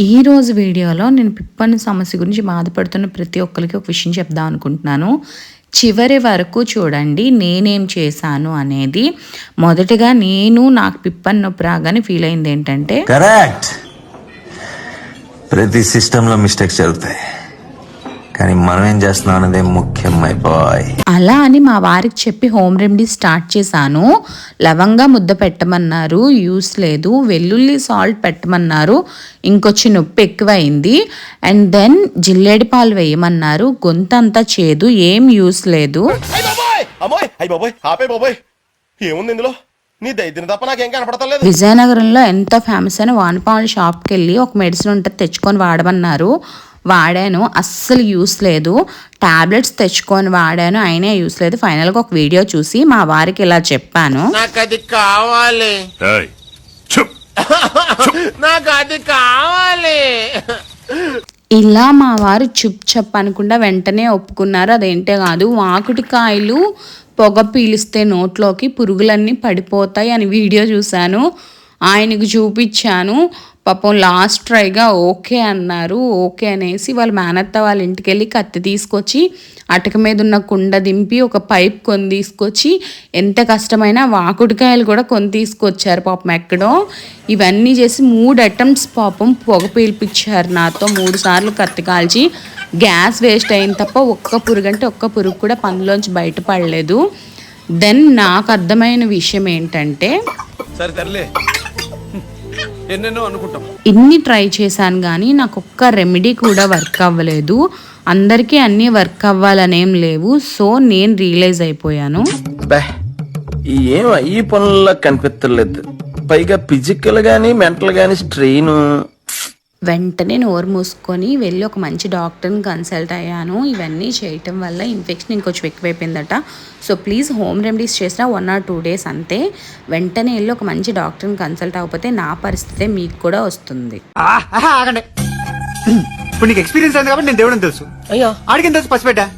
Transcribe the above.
ఈ రోజు వీడియోలో నేను పిప్పని సమస్య గురించి బాధపడుతున్న ప్రతి ఒక్కరికి ఒక విషయం చెప్దాం అనుకుంటున్నాను. చివరి వరకు చూడండి నేనేం చేశాను అనేది. మొదటగా నేను నాకు పిప్పని నొప్పి రాగానే ఫీల్ అయింది ఏంటంటే కరెక్ట్ ప్రతి సిస్టంలో మిస్టేక్స్ జరుగుతాయి. కానీ మనం ఏం చేస్తున్నాం అనేది ముఖ్యం మై బాయ్ అలా అని మా వారికి చెప్పి హోమ్ రెమెడీ స్టార్ట్ చేశాను. లవంగా ముద్ద పెట్టమన్నారు యూస్ లేదు. వెల్లుల్లి సాల్ట్ పెట్టమన్నారు ఇంకొచ్చి నొప్పి ఎక్కువైంది. అండ్ దెన్ జిల్లేడి పాలు వేయమన్నారు గొంతంతా చేదు ఏం యూస్ లేదు. ఏముంది ఇందులో? విజయనగరంలో ఎంతో ఫేమస్ అయిన వానపాముల షాప్కి వెళ్ళి ఒక మెడిసిన్ ఉంటుంది తెచ్చుకొని వాడమన్నారు. వాడాను. అస్సలు యూస్ లేదు. టాబ్లెట్స్ తెచ్చుకొని వాడాను. అయినా యూస్ లేదు. ఫైనల్గా ఒక వీడియో చూసి మా వారికి ఇలా చెప్పాను. నాకు అది కావాలి నాకు అది కావాలి. ఇలా మా వారు చుప్ చప్ అనకుండా వెంటనే ఒప్పుకున్నారు. అదేంటే కాదు వాకుటికాయలు పొగ పీలిస్తే నోట్లోకి పురుగులన్నీ పడిపోతాయి అని వీడియో చూశాను. ఆయనకు చూపించాను. పాపం లాస్ట్ ట్రైగా ఓకే అన్నారు. ఓకే అనేసి వాళ్ళ మేనత్త వాళ్ళ ఇంటికి వెళ్ళి కత్తి తీసుకొచ్చి అటక మీద ఉన్న కుండ దింపి ఒక పైప్ కొని తీసుకొచ్చి ఎంత కష్టమైనా వాకుడికాయలు కూడా కొని తీసుకొచ్చారు పాపం ఎక్కడో. ఇవన్నీ చేసి మూడు అటెంప్ట్స్ పాపం పొగ పీల్పించారు నాతో. మూడు సార్లు కత్తి కాల్చి గ్యాస్ వేస్ట్ అయిన తప్ప ఒక్క పురుగు అంటే ఒక్క పురుగు కూడా పనిలోంచి బయటపడలేదు. దెన్ నాకు అర్థమైన విషయం ఏంటంటే సరే ఎన్నెన్నో అనుకుంటాం. ఇన్ని ట్రై చేశాను కానీ నాకు ఒక్క రెమెడీ కూడా వర్క్ అవ్వలేదు. అందరికీ అన్నీ వర్క్ అవ్వాలనేం లేవు. సో నేను రియలైజ్ అయిపోయాను. బే ఏం ఈ పనుల్లో కనిపించలేదు పైగా ఫిజికల్ గానీ మెంటల్ గానీ స్ట్రెయిన్ వెంటనే నోరు మూసుకొని వెళ్ళి ఒక మంచి డాక్టర్ని కన్సల్ట్ అయ్యాను. ఇవన్నీ చేయటం వల్ల ఇన్ఫెక్షన్ ఇంకొంచెం ఎక్కువైపోయిందట. సో ప్లీజ్ హోమ్ రెమెడీస్ చేసిన వన్ ఆర్ టూ డేస్ అంతే. వెంటనే వెళ్ళి ఒక మంచి డాక్టర్ని కన్సల్ట్ అవ్వకపోతే నా పరిస్థితే మీకు కూడా వస్తుంది. ఆగండి. ఇప్పుడు నీకు ఎక్స్పీరియన్స్ అయింది కాబట్టి నేను దేవుడని తెలుసు. అయ్యో. ఆడికి తెలుసు పసిపెట్టా?